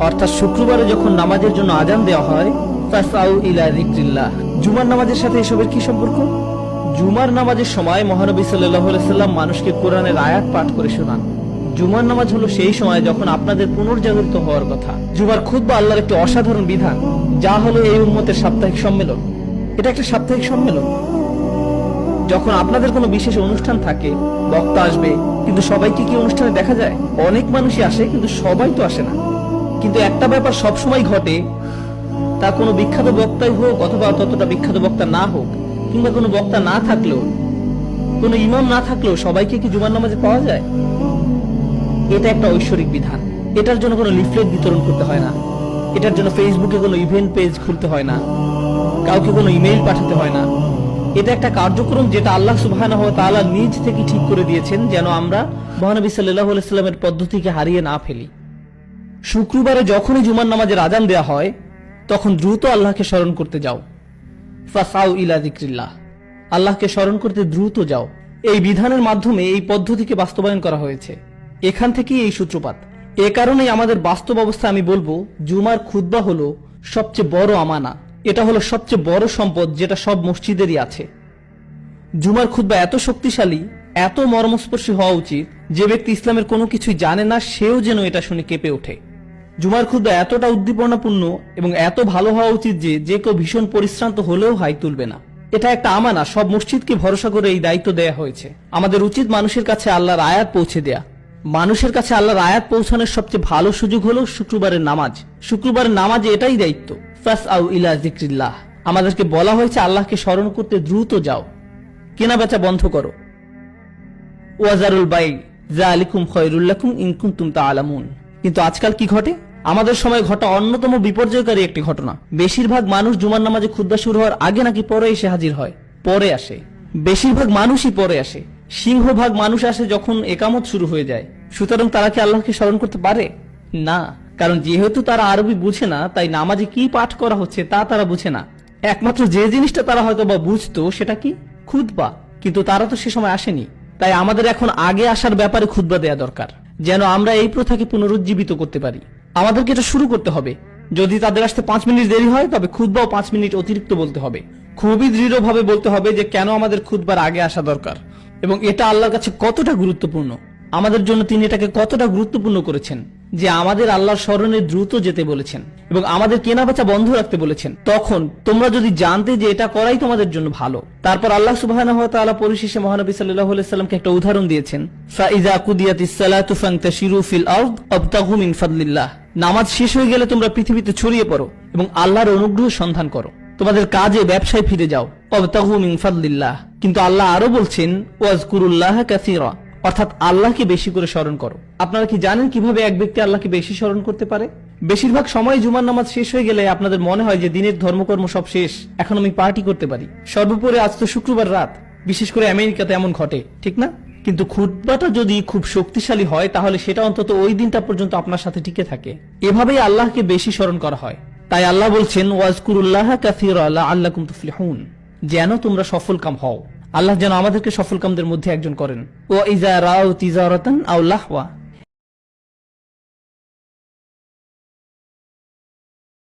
অর্থাৎ শুক্রবারে যখন নামাজের জন্য আজান দেওয়া হয় ইলা জুমার নামাজের সাথে এসবের কি সম্পর্ক? জুমার নামাজের সময় মহানবী সাল্লাম মানুষকে কোরআনের আয়াত পাঠ করে শোনান। জুমার নামাজ হলো সেই সময় যখন আপনাদের পুনর্জাগরিত হওয়ার কথা। জুমার খুতবা আল্লাহর একটি অসাধারণ বিধান, যা হলো এই উম্মতের সাপ্তাহিক সম্মেলন। এটা একটা সাপ্তাহিক সম্মেলন। যখন আপনাদের কোনো বিশেষ অনুষ্ঠান থাকে, বক্তা আসবে, কিন্তু সবাইকে কি অনুষ্ঠানে দেখা যায়? অনেক মানুষই আসে, কিন্তু সবাই তো আসে না। কিন্তু একটা ব্যাপার সবসময় ঘটে, তা কোনো বিখ্যাত বক্তাই হোক অথবা ততটা বিখ্যাত বক্তা না হোক, কিংবা কোনো বক্তা না থাকলেও, কোনো ইমাম না থাকলেও সবাইকে কি জুমার নামাজে পাওয়া যায়? এটা একটা ঐশ্বরিক বিধান। এটার জন্য কোনো লিফলেট বিতরণ করতে হয় না। এটার জন্য ফেসবুকে কোনো ইভেন্ট পেজ খুলতে হয় না। কাউকে কোনো ইমেইল পাঠাতে হয় না। এটা একটা কার্যক্রম যেটা আল্লাহ তাআলা নিজ থেকে ঠিক করে দিয়েছেন যেন আমরা মহানবী আলাইহি সাল্লামের পদ্ধতিকে হারিয়ে না ফেলি। শুক্রবারে যখনই জুমার নামাজের আজান দেয়া হয়, তখন দ্রুত আল্লাহকে স্মরণ করতে যাও। ফাসাউ ইলা যিকরিল্লাহ। আল্লাহকে স্মরণ করতে দ্রুত যাও। এই বিধানের মাধ্যমে এই পদ্ধতিকে বাস্তবায়ন করা হয়েছে। এখান থেকেই এই সূত্রপাত। এ কারণেই আমাদের বাস্তব অবস্থা আমি বলব, জুমার খুতবা হলো সবচেয়ে বড় আমানা। এটা হলো সবচেয়ে বড় সম্পদ যেটা সব মসজিদেরই আছে। জুমার খুতবা এত শক্তিশালী, এত মর্মস্পর্শী হওয়া উচিত, যে ব্যক্তি ইসলামের কোনো কিছুই জানে না, সেও যেন এটা শুনে কেঁপে ওঠে। জুমার খুদ্া এতটা উদ্দীপনাপূর্ণ এবং এত ভালো হওয়া উচিত যে যে কেউ ভীষণ পরিশ্রান্ত হলেও হাই তুলবে না। এটা একটা আমানা, সব মসজিদকে ভরসা করে এই দায়িত্ব দেয়া হয়েছে। আমাদের উচিত মানুষের কাছে আল্লাহর আয়াত পৌঁছে দেয়া। মানুষের কাছে আল্লাহর আয়াত পৌঁছানোর সবচেয়ে ভালো সুযোগ হলো শুক্রবারের নামাজ। শুক্রবারের নামাজে এটাই দায়িত্ব। ফাস আউ ইলা জিক্রিল্লাহ আমাদেরকে বলা হয়েছে, আল্লাহকে স্মরণ করতে দ্রুত যাও। কেনা বেচা বন্ধ করো। ওয়াজারুল বাই জা আলিকুম খয়রুল্লাকুম ইনকুম তুম তা আলামুন কিন্তু আজকাল কি ঘটে? আমাদের সময় ঘটা অন্যতম বিপর্যয়কারী একটি ঘটনা। বেশিরভাগ মানুষ জুমার নামাজে খুদ্া শুরু হওয়ার আগে নাকি পরে এসে হাজির হয়। পরে আসে। বেশিরভাগ মানুষই পরে আসে। সিংহভাগ মানুষ আসে যখন একামত শুরু হয়ে যায়। সুতরাং তারা কি আল্লাহকে স্মরণ করতে পারে? না। কারণ যেহেতু তারা আরবি বুঝে না, তাই নামাজে কি পাঠ করা হচ্ছে তা তারা বুঝে না। একমাত্র যে জিনিসটা তারা হয়তো বা বুঝতো, সেটা কি? খুদবা কিন্তু তারা তো সে সময় আসেনি। তাই আমাদের এখন আগে আসার ব্যাপারে খুদবা দেয়া দরকার। যেন আমরা এই প্রথাকে পুনরুজ্জীবিত করতে পারি। আমাদেরকে এটা শুরু করতে হবে। যদি তাদের আসতে পাঁচ মিনিট দেরি হয়, তবে খুদবাও পাঁচ মিনিট অতিরিক্ত বলতে হবে। খুবই দৃঢ়ভাবে বলতে হবে যে, কেন আমাদের খুদবার আগে আসা দরকার? এবং এটা আল্লাহর কাছে কতটা গুরুত্বপূর্ণ? আমাদের জন্য তিনি এটাকে কতটা গুরুত্বপূর্ণ করেছেন যে আমাদের আল্লাহর স্মরণে দ্রুত যেতে বলেছেন এবং আমাদের কেনাবেচা বন্ধ রাখতে বলেছেন। তখন তোমরা যদি জানতে যে এটা করাই তোমাদের জন্য ভালো। তারপর আল্লাহ তাআলা পরিশেষে মহানবী সাল্লাল্লাহু সাল্লামকে একটা উদাহরণ দিয়েছেন। নামাজ শেষ হয়ে গেলে তোমরা পৃথিবীতে ছড়িয়ে পড়ো এবং আল্লাহর অনুগ্রহ সন্ধান করো। তোমাদের কাজে ব্যবসায় ফিরে যাও। অবতাহু মিনফাদ্লিল্লাহ কিন্তু আল্লাহ আরও বলছেন, ওয়াজকুরুল্লাহ কাসীরা। অর্থাৎ আল্লাহকে বেশি করে স্মরণ করো। আপনারা কি জানেন কীভাবে এক ব্যক্তি আল্লাহকে বেশি স্মরণ করতে পারে? বেশিরভাগ সময় জুমার নামাজ শেষ হয়ে গেলে আপনাদের মনে হয় যে দিনের ধর্মকর্ম সব শেষ, এখন আমি পার্টি করতে পারি। সর্বোপরি আজ তো শুক্রবার রাত, বিশেষ করে আমেরিকাতে এমন ঘটে, ঠিক না? কিন্তু খুতবাটা যদি খুব শক্তিশালী হয়, তাহলে সেটা অন্তত ওই দিনটা পর্যন্ত আপনার সাথে টিকে থাকে। এভাবেই আল্লাহকে বেশি স্মরণ করা হয়। তাই আল্লাহ বলছেন, ওয়াজকুরুল্লাহ কাসির আল্লাহ আল্লাহ তুফলিহুন। যেন তোমরা সফল কাম হও। আল্লাহ যেন আমাদেরকে সফলকামদের মধ্যে একজন করেন। ও ইজা রাও তিজারতান আও লাহওয়া।